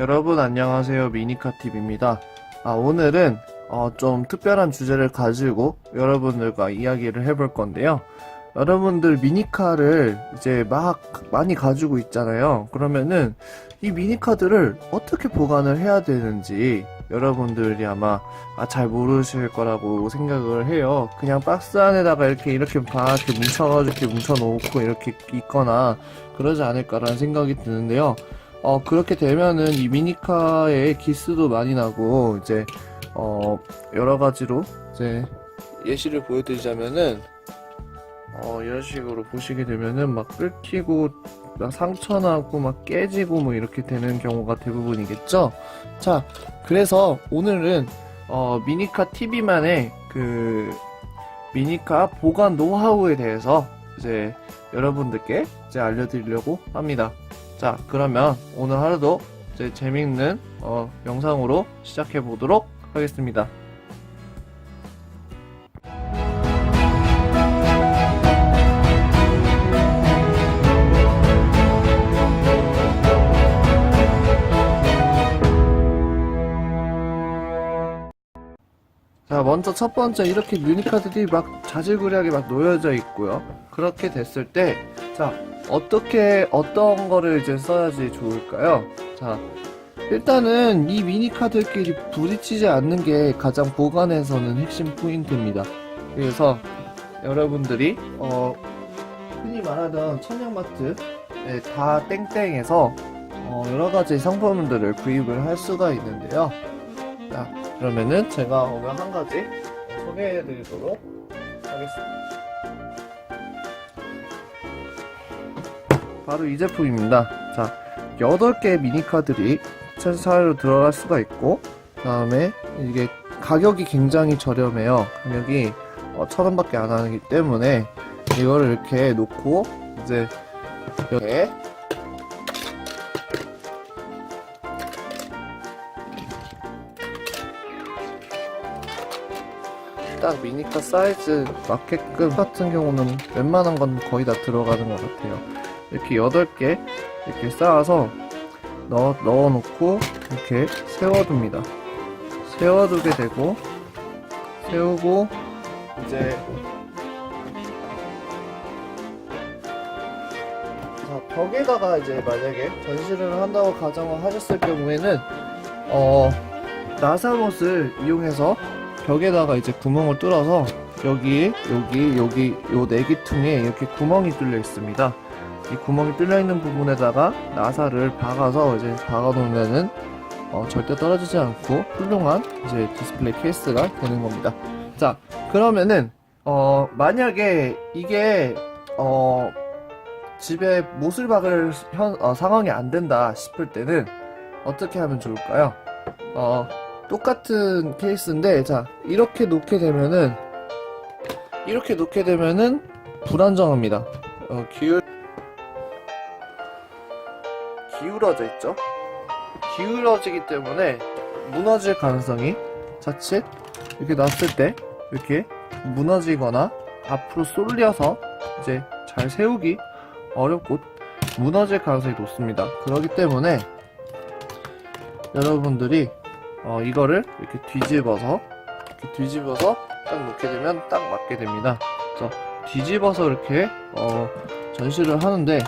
여러분 안녕하세요 미니카TV입니다. 아, 오늘은 어, 좀 특별한 주제를 가지고 여러분들과 이야기를 해볼 건데요. 여러분들 미니카를 이제 막 많이 가지고 있잖아요. 그러면은 이 미니카들을 어떻게 보관을 해야 되는지 여러분들이 아마 아, 잘 모르실 거라고 생각을 해요. 그냥 박스 안에다가 이렇게 이렇게 다 이렇게 뭉쳐가지고 이렇게 뭉쳐놓고 이렇게 있거나 그러지 않을까라는 생각이 드는데요. 어, 그렇게 되면은 이 미니카의 기스도 많이 나고, 이제, 어, 여러 가지로, 이제, 예시를 보여드리자면은, 어, 이런 식으로 보시게 되면은 막 끓기고, 막 상처나고, 막 깨지고, 뭐 이렇게 되는 경우가 대부분이겠죠? 자, 그래서 오늘은, 어, 미니카 TV만의 그, 미니카 보관 노하우에 대해서 이제 여러분들께 이제 알려드리려고 합니다. 자, 그러면 오늘 하루도 이제 재밌는 어, 영상으로 시작해 보도록 하겠습니다. 자, 먼저 첫 번째 이렇게 유니카드들이 막 자질구레하게 막 놓여져 있고요. 그렇게 됐을 때, 자, 어떻게, 어떤 거를 이제 써야지 좋을까요? 자, 일단은 이 미니카드끼리 부딪히지 않는 게 가장 보관에서는 핵심 포인트입니다. 그래서 여러분들이, 어, 흔히 말하던 천연마트, 네, 다 땡땡에서, 어, 여러 가지 상품들을 구입을 할 수가 있는데요. 자, 그러면은 제가 오늘 한 가지 소개해 드리도록 하겠습니다. 바로 이 제품입니다. 자, 8개의 미니카들이 사이로 들어갈 수가 있고, 그 다음에 이게 가격이 굉장히 저렴해요. 가격이 어, 천 원밖에 안 하기 때문에 이거를 이렇게 놓고 이제 이렇게 딱 미니카 사이즈 맞게끔 같은 경우는 웬만한 건 거의 다 들어가는 것 같아요. 이렇게 8개 이렇게 쌓아서 넣어, 넣어놓고 이렇게 세워둡니다. 세워두게 되고 세우고 이제 자, 벽에다가 이제 만약에 전시를 한다고 가정을 하셨을 경우에는 어 나사못을 이용해서 벽에다가 이제 구멍을 뚫어서 여기 여기 여기 요 내기퉁에 이렇게 구멍이 뚫려 있습니다. 이 구멍이 뚫려 있는 부분에다가 나사를 박아서 이제 박아 놓으면은 어, 절대 떨어지지 않고 훌륭한 이제 디스플레이 케이스가 되는 겁니다. 자 그러면은 어 만약에 이게 어 집에 못을 박을 현, 어, 상황이 안 된다 싶을 때는 어떻게 하면 좋을까요? 어 똑같은 케이스인데 자 이렇게 놓게 되면은 이렇게 놓게 되면은 불안정합니다. 어, 기울 기울어져 있죠. 기울어지기 때문에 무너질 가능성이 자칫 이렇게 놨을 때 이렇게 무너지거나 앞으로 쏠려서 이제 잘 세우기 어렵고 무너질 가능성이 높습니다. 그렇기 때문에 여러분들이 어, 이거를 이렇게 뒤집어서 이렇게 뒤집어서 딱 놓게 되면 딱 맞게 됩니다. 그래서 뒤집어서 이렇게 어, 전시를 하는데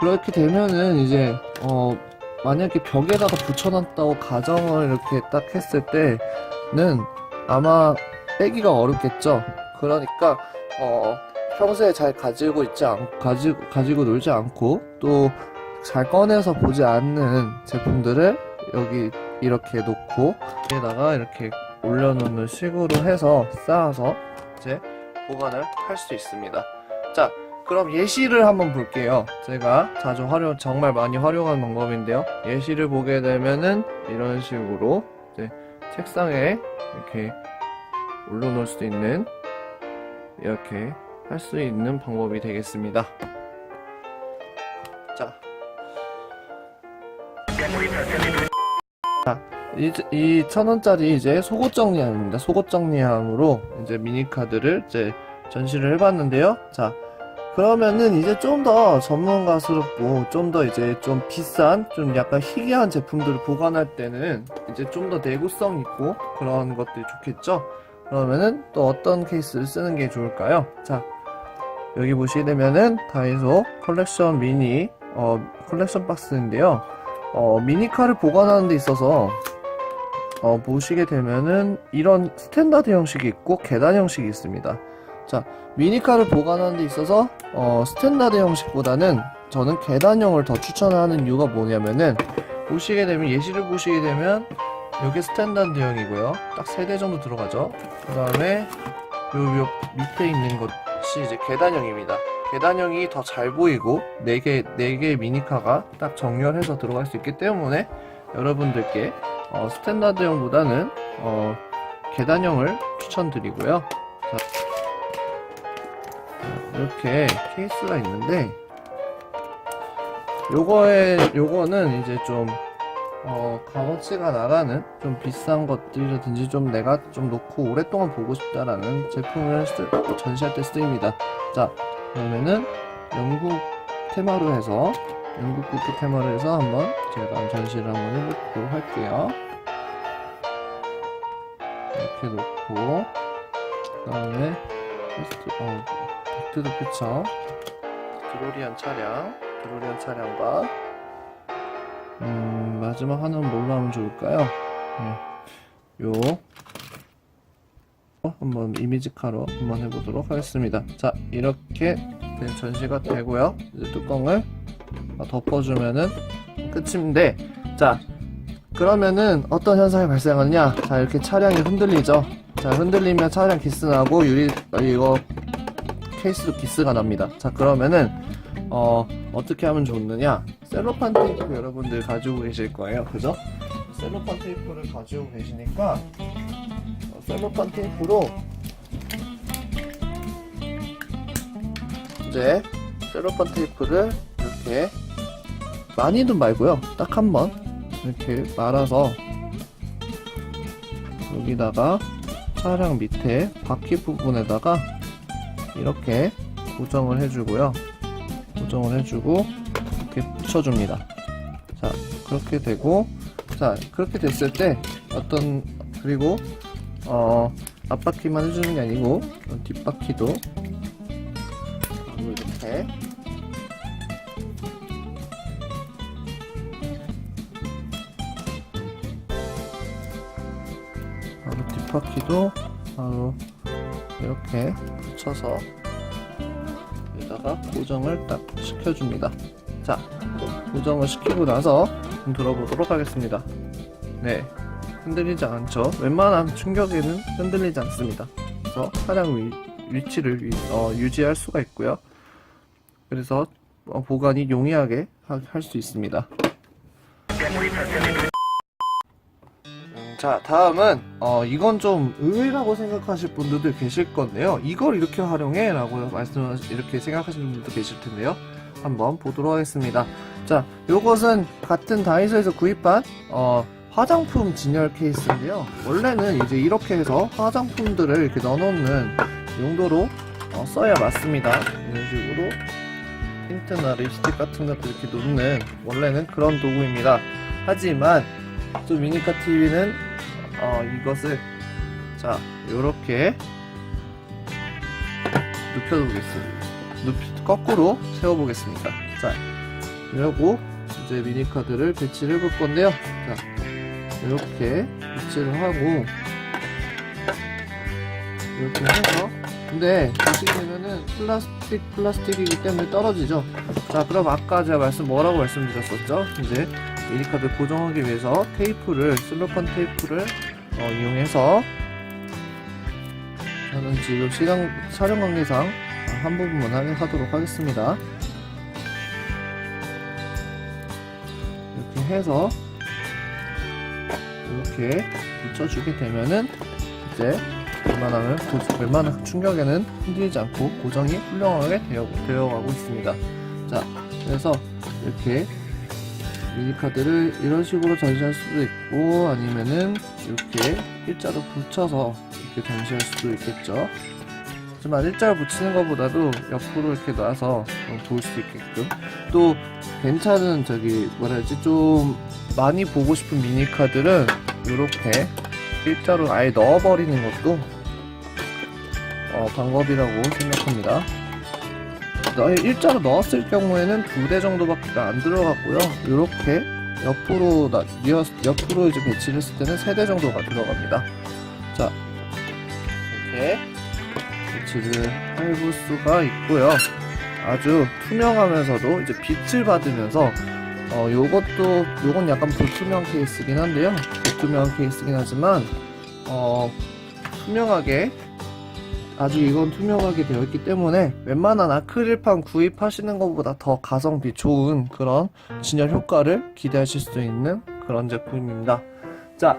그렇게 되면은 이제 어, 만약에 벽에다가 붙여놨다고 가정을 이렇게 딱 했을 때는 아마 빼기가 어렵겠죠. 그러니까 어, 평소에 잘 가지고 있지 않 가지고 가지고 놀지 않고 또 잘 꺼내서 보지 않는 제품들을 여기 이렇게 놓고 여기다가 이렇게 올려놓는 식으로 해서 쌓아서 이제 보관을 할 수 있습니다. 자, 그럼 예시를 한번 볼게요. 제가 자주 활용, 정말 많이 활용하는 방법인데요. 예시를 보게 되면은 이런 식으로 이제 책상에 이렇게 올려놓을 수 있는 이렇게 할 수 있는 방법이 되겠습니다. 자, 이, 이 천원짜리 이제 속옷 정리함입니다. 속옷 정리함으로 이제 미니카드를 이제 전시를 해봤는데요. 자, 그러면은 이제 좀 더 전문가스럽고 좀 더 이제 좀 비싼 좀 약간 희귀한 제품들을 보관할 때는 이제 좀 더 내구성 있고 그런 것들이 좋겠죠. 그러면은 또 어떤 케이스를 쓰는 게 좋을까요? 자, 여기 보시게 되면은 다이소 컬렉션 미니 어, 컬렉션 박스인데요. 어, 미니카를 보관하는 데 있어서 어, 보시게 되면은 이런 스탠다드 형식이 있고 계단 형식이 있습니다. 자, 미니카를 보관하는 데 있어서 어, 스탠다드 형식보다는 저는 계단형을 더 추천하는 이유가 뭐냐면은 보시게 되면 예시를 보시게 되면 이게 스탠다드형이고요. 딱 세 대 정도 들어가죠. 그 다음에 요, 요 밑에 있는 것이 이제 계단형입니다. 계단형이 더 잘 보이고 4개, 4개의 미니카가 딱 정렬해서 들어갈 수 있기 때문에 여러분들께 어, 스탠다드형보다는 어, 계단형을 추천드리고요. 자, 이렇게 케이스가 있는데 요거에 요거는 이제 좀 어, 값어치가 나가는 좀 비싼 것들이라든지 좀 내가 좀 놓고 오랫동안 보고 싶다라는 제품을 쓰- 전시할 때 쓰입니다. 자, 그러면은 영국 테마로 해서 영국 국기 테마로 해서 한번 제가 전시를 한번 해보도록 할게요. 이렇게 놓고 그 다음에 포스트 어 닥트도 퓨처 드로리안 차량 드로리안 차량과 음 마지막 하나는 뭘로 하면 좋을까요? 네. 요 어, 한번 이미지 카로 한번 해보도록 하겠습니다. 자 이렇게 된 전시가 되고요. 이제 뚜껑을 덮어주면은 끝인데 자 그러면은 어떤 현상이 발생하느냐 자 이렇게 차량이 흔들리죠 자 흔들리면 차량 기스 나고 유리 어, 이거 케이스도 기스가 납니다. 자 그러면은 어 어떻게 하면 좋느냐? 셀로판 테이프 여러분들 가지고 계실 거예요. 그죠? 셀로판 테이프를 가지고 계시니까 어, 셀로판 테이프로 이제 셀로판 테이프를 이렇게 많이는 말고요. 딱 한 번 이렇게 말아서 여기다가 차량 밑에 바퀴 부분에다가 이렇게 고정을 해주고요. 고정을 해주고 이렇게 붙여줍니다. 자 그렇게 되고 자 그렇게 됐을 때 어떤 그리고 어 앞바퀴만 해주는 게 아니고 뒷바퀴도 이렇게 바로 뒷바퀴도 바로 이렇게 붙여서 여기다가 고정을 딱 시켜줍니다. 자, 고정을 시키고 나서 좀 들어보도록 하겠습니다. 네, 흔들리지 않죠. 웬만한 충격에는 흔들리지 않습니다. 그래서 차량 위, 위치를 유- 어, 유지할 수가 있고요. 그래서 어, 보관이 용이하게 할 수 있습니다. 음, 자, 다음은 어, 이건 좀 의외라고 생각하실 분들도 계실 건데요. 이걸 이렇게 활용해 라고 말씀 이렇게 생각하시는 분들도 계실 텐데요. 한번 보도록 하겠습니다. 자, 요것은 같은 다이소에서 구입한 어, 화장품 진열 케이스인데요. 원래는 이제 이렇게 해서 화장품들을 이렇게 넣어놓는 용도로 어, 써야 맞습니다. 이런 식으로 틴트나 립스틱 같은 것들 이렇게 놓는 원래는 그런 도구입니다. 하지만 또 미니카 TV는 어, 이것을 자 이렇게 눕혀보겠습니다. 눕 거꾸로 세워보겠습니다. 자 이러고 이제 미니카드를 배치를 해볼 건데요. 자 이렇게 배치를 하고 이렇게 해서 근데 보시게 되면은 플라스틱 플라스틱이기 때문에 떨어지죠. 자 그럼 아까 제가 말씀 뭐라고 말씀드렸었죠? 이제 미니카드 고정하기 위해서 테이프를 슬로판 테이프를 어, 이용해서 저는 지금 시간 촬영 관계상 한 부분만 하- 하도록 하겠습니다. 이렇게 해서 이렇게 붙여주게 되면은 이제 웬만하면 고- 웬만한 충격에는 흔들리지 않고 고정이 훌륭하게 되어, 되어가고 있습니다. 자, 그래서 이렇게 미니카드를 이런 식으로 전시할 수도 있고 아니면은 이렇게 일자로 붙여서 이렇게 전시할 수도 있겠죠. 하지만 일자로 붙이는 것보다도 옆으로 이렇게 놔서 볼 수 있게끔 또 괜찮은 저기 뭐라 해야지 좀 많이 보고 싶은 미니 카드는 이렇게 일자로 아예 넣어버리는 것도 어, 방법이라고 생각합니다. 너- 일자로 넣었을 경우에는 두 대 정도밖에 안 들어갔고요. 이렇게 옆으로 나, 옆으로 이제 배치를 했을 때는 세 대 정도가 들어갑니다. 자, 이렇게 배치를 해볼 수가 있고요. 아주 투명하면서도 이제 빛을 받으면서 어, 요것도 요건 약간 불투명 케이스긴 한데요. 불투명 케이스긴 하지만 어, 투명하게 아주 이건 투명하게 되어 있기 때문에 웬만한 아크릴판 구입하시는 것보다 더 가성비 좋은 그런 진열 효과를 기대하실 수 있는 그런 제품입니다. 자,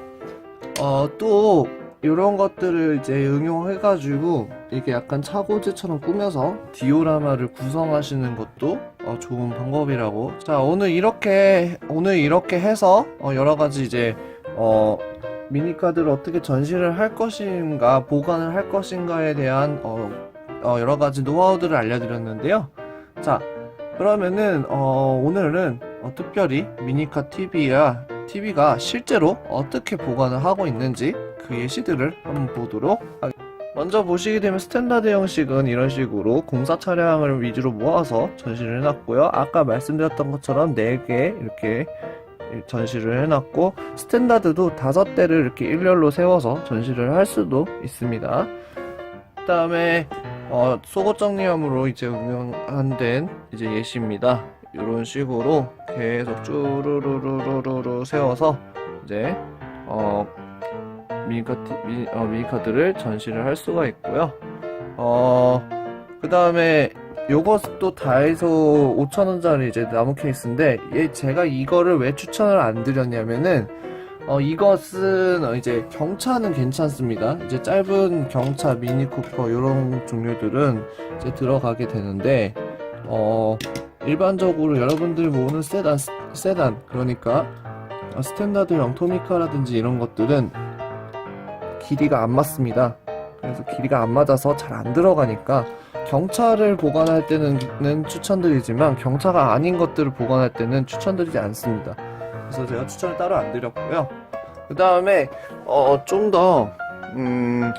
어, 또 이런 것들을 이제 응용해가지고 이게 약간 차고지처럼 꾸며서 디오라마를 구성하시는 것도 어, 좋은 방법이라고. 자, 오늘 이렇게 오늘 이렇게 해서 어, 여러 가지 이제 어, 미니카드를 어떻게 전시를 할 것인가, 보관을 할 것인가에 대한 어, 어, 여러 가지 노하우들을 알려드렸는데요. 자, 그러면은 어, 오늘은 어, 특별히 미니카 TV야 TV가 실제로 어떻게 보관을 하고 있는지 그 예시들을 한번 보도록 하겠습니다. 먼저 보시게 되면 스탠다드 형식은 이런 식으로 공사 차량을 위주로 모아서 전시를 해놨고요. 아까 말씀드렸던 것처럼 4개 이렇게 전시를 해놨고 스탠다드도 다섯 대를 이렇게 일렬로 세워서 전시를 할 수도 있습니다. 그 다음에 어, 속옷 정리함으로 이제 운영한된 이제 예시입니다. 이런 식으로 계속 쭈루루루루루 세워서 이제 어, 미니카드, 미니, 어, 미니카드를 전시를 할 수가 있고요. 어, 그 다음에 요것도 다이소 5천원짜리 이제 나무 케이스인데, 얘 제가 이거를 왜 추천을 안 드렸냐면은, 어, 이것은 어, 이제 경차는 괜찮습니다. 이제 짧은 경차, 미니 쿠퍼, 이런 종류들은 이제 들어가게 되는데, 어, 일반적으로 여러분들 모으는 세단, 세단, 그러니까, 어, 스탠다드형 토미카라든지 이런 것들은 길이가 안 맞습니다. 그래서 길이가 안 맞아서 잘 안 들어가니까 경차를 보관할 때는 는 추천드리지만 경차가 아닌 것들을 보관할 때는 추천드리지 않습니다. 그래서 제가 추천을 따로 안 드렸고요. 그 다음에 어, 좀 더 음,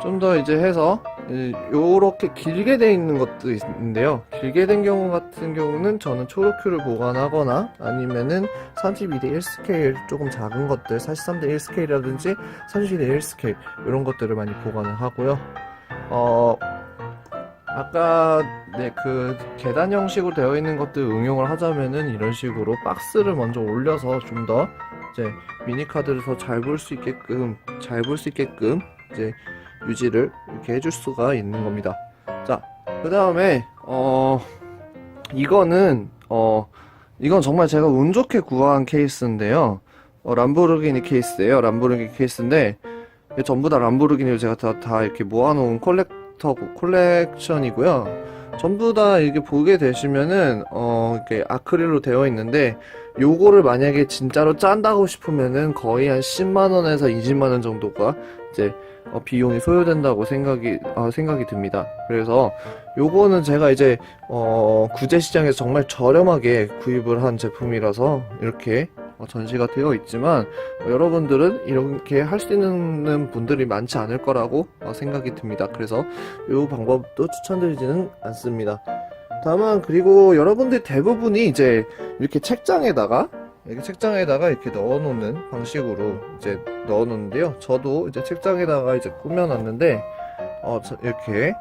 좀 더 이제 해서 이- 요렇게 길게 돼 있는 것도 있는데요. 길게 된 경우 같은 경우는 저는 초록큐를 보관하거나 아니면은 32대 1 스케일 조금 작은 것들 43대 1 스케일이라든지 32대 1 스케일 이런 것들을 많이 보관을 하고요. 어 아까 네 그 계단 형식으로 되어 있는 것들 응용을 하자면은 이런 식으로 박스를 먼저 올려서 좀 더 이제 미니 카드를 더잘볼 수 있게끔 잘 볼 수 있게끔 이제 유지를 이렇게 해줄 수가 있는 겁니다. 자, 그 다음에 어 이거는 어 이건 정말 제가 운 좋게 구한 케이스인데요. 어, 람보르기니 케이스예요. 람보르기니 케이스인데 전부 다 람보르기니를 제가 다, 다 이렇게 모아놓은 콜렉 터 콜렉션이고요. 전부 다 이렇게 보게 되시면은 어 이렇게 아크릴로 되어 있는데 요거를 만약에 진짜로 짠다고 싶으면은 거의 한 10만 원에서 20만 원 정도가 이제 어, 비용이 소요된다고 생각이 어, 생각이 듭니다. 그래서 요거는 제가 이제 어, 구제 시장에서 정말 저렴하게 구입을 한 제품이라서 이렇게 어, 전시가 되어 있지만 어, 여러분들은 이렇게 할 수 있는 분들이 많지 않을 거라고 어, 생각이 듭니다. 그래서 이 방법도 추천드리지는 않습니다. 다만 그리고 여러분들 대부분이 이제 이렇게 책장에다가 이렇게 책장에다가 이렇게 넣어놓는 방식으로 이제 넣어놓는데요. 저도 이제 책장에다가 이제 꾸며놨는데 어 저- 이렇게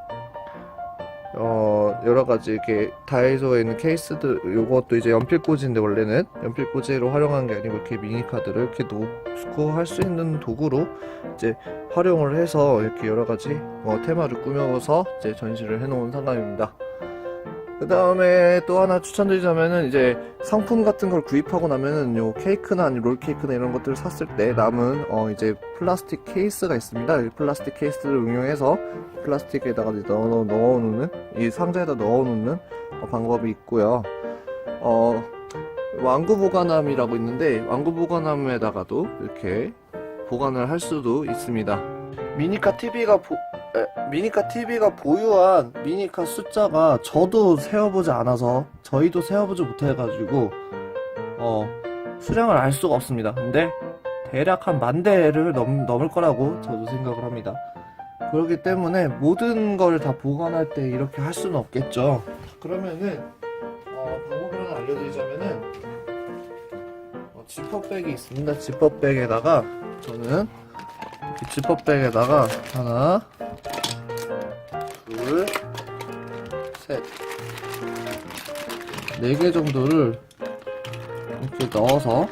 어 여러 가지 이렇게 다이소에 있는 케이스들 요것도 이제 연필 꽂이인데 원래는 연필 꽂이로 활용한 게 아니고 이렇게 미니 카드를 이렇게 놓고 할 수 있는 도구로 이제 활용을 해서 이렇게 여러 가지 어, 테마를 꾸며서 이제 전시를 해놓은 상황입니다. 그 다음에 또 하나 추천드리자면은 이제 상품 같은 걸 구입하고 나면은 요 케이크나 아니 롤 케이크나 이런 것들을 샀을 때 남은 어 이제 플라스틱 케이스가 있습니다. 이 플라스틱 케이스를 응용해서 플라스틱에다가 넣어 넣어놓는 이 상자에다 넣어놓는 어, 방법이 있고요. 어 완구 보관함이라고 있는데 완구 보관함에다가도 이렇게 보관을 할 수도 있습니다. 미니카 TV가 에, 미니카 TV가 보유한 미니카 숫자가 저도 세어보지 않아서 저희도 세어보지 못해가지고 어 수량을 알 수가 없습니다. 근데 대략 한 만 대를 넘, 넘을 거라고 저도 생각을 합니다. 그렇기 때문에 모든 걸 다 보관할 때 이렇게 할 수는 없겠죠. 그러면은 어, 방법을 하나 알려드리자면은 어, 지퍼백이 있습니다. 지퍼백에다가 저는 이렇게 지퍼백에다가 하나, 둘, 셋, 네 개 정도를 이렇게 넣어서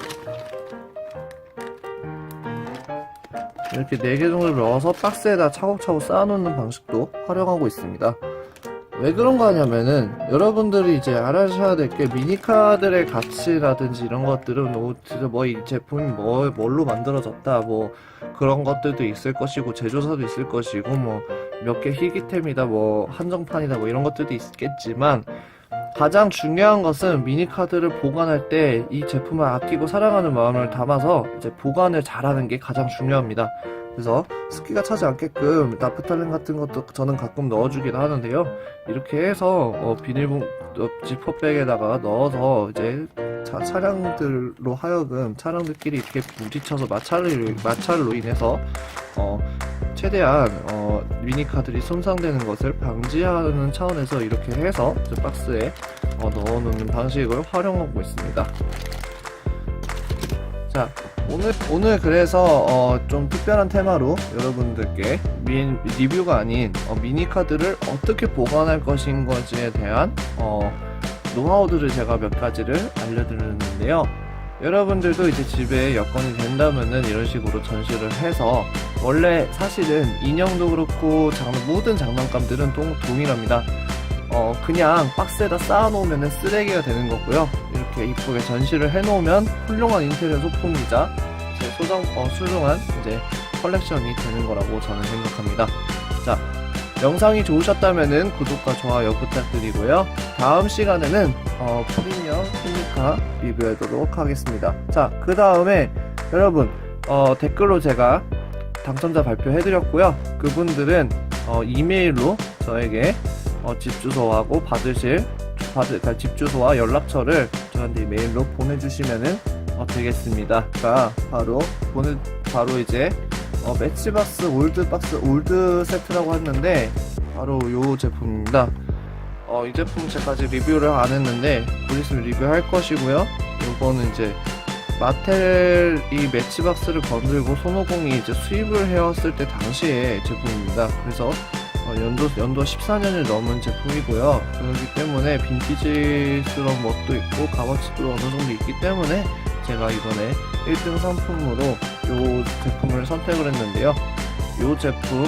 이렇게 네 개 정도를 넣어서 박스에다 차곡차곡 쌓아놓는 방식도 활용하고 있습니다. 왜 그런가 하냐면은 여러분들이 이제 알아셔야 될 게 미니카들의 가치라든지 이런 것들은 뭐이 제품이 뭐 뭘로 만들어졌다 뭐 그런 것들도 있을 것이고 제조사도 있을 것이고 뭐 몇 개 희귀템이다 뭐 한정판이다 뭐 이런 것들도 있겠지만 가장 중요한 것은 미니카드를 보관할 때 이 제품을 아끼고 사랑하는 마음을 담아서 이제 보관을 잘하는 게 가장 중요합니다. 그래서 습기가 차지 않게끔 나프탈렌 같은 것도 저는 가끔 넣어주기도 하는데요. 이렇게 해서 어, 비닐봉 어, 지퍼백에다가 넣어서 이제 차, 차량들로 하여금 차량들끼리 이렇게 부딪혀서 마찰을 마찰로 인해서 어, 최대한 어, 미니카들이 손상되는 것을 방지하는 차원에서 이렇게 해서 박스에 어, 넣어놓는 방식을 활용하고 있습니다. 자, 오늘 오늘 그래서 어, 좀 특별한 테마로 여러분들께 미, 리뷰가 아닌 어, 미니카드를 어떻게 보관할 것인 것에 대한 어, 노하우들을 제가 몇 가지를 알려드렸는데요. 여러분들도 이제 집에 여건이 된다면은 이런 식으로 전시를 해서 원래 사실은 인형도 그렇고 장, 모든 장난감들은 동, 동일합니다. 어, 그냥 박스에다 쌓아놓으면 쓰레기가 되는 거고요. 이렇게 이쁘게 전시를 해놓으면 훌륭한 인테리어 소품이자 제 소장, 어, 훌륭한 이제 컬렉션이 되는 거라고 저는 생각합니다. 자, 영상이 좋으셨다면은 구독과 좋아요 부탁드리고요. 다음 시간에는 어, 프리미엄 스니카 리뷰하도록 하겠습니다. 자, 그 다음에 여러분 어, 댓글로 제가 당첨자 발표해드렸고요. 그분들은 어, 이메일로 저에게 어, 집 주소하고 받으실 받을 그러니까 집 주소와 연락처를 저한테 메일로 보내주시면은 어, 되겠습니다. 가 바로 보내 바로 이제 어, 매치박스 올드박스 올드 세트라고 했는데 바로 요 제품입니다. 어, 이 제품 제가 아직 리뷰를 안 했는데 곧 있으면 리뷰할 것이고요. 요거는 이제 마텔 이 매치박스를 건들고 손오공이 이제 수입을 해왔을 때 당시의 제품입니다. 그래서 어, 연도 연도 14년을 넘은 제품이고요. 그렇기 때문에 빈티지스러운 멋도 있고 값어치도 어느 정도 있기 때문에 제가 이번에 1등 상품으로 이 제품을 선택을 했는데요. 이 제품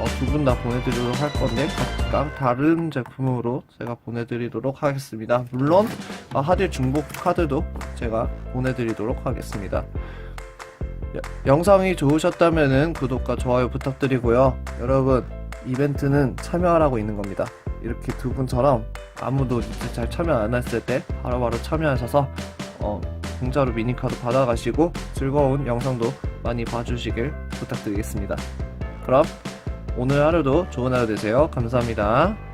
어, 두분 다 보내드리도록 할 건데 각각 다른 제품으로 제가 보내드리도록 하겠습니다. 물론 어, 하드 중복 카드도 제가 보내드리도록 하겠습니다. 여- 영상이 좋으셨다면 구독과 좋아요 부탁드리고요. 여러분 이벤트는 참여하라고 있는 겁니다. 이렇게 두 분처럼 아무도 잘 참여 안 했을 때 바로바로 참여하셔서 어, 공짜로 미니카드 받아가시고 즐거운 영상도 많이 봐주시길 부탁드리겠습니다. 그럼 오늘 하루도 좋은 하루 되세요. 감사합니다.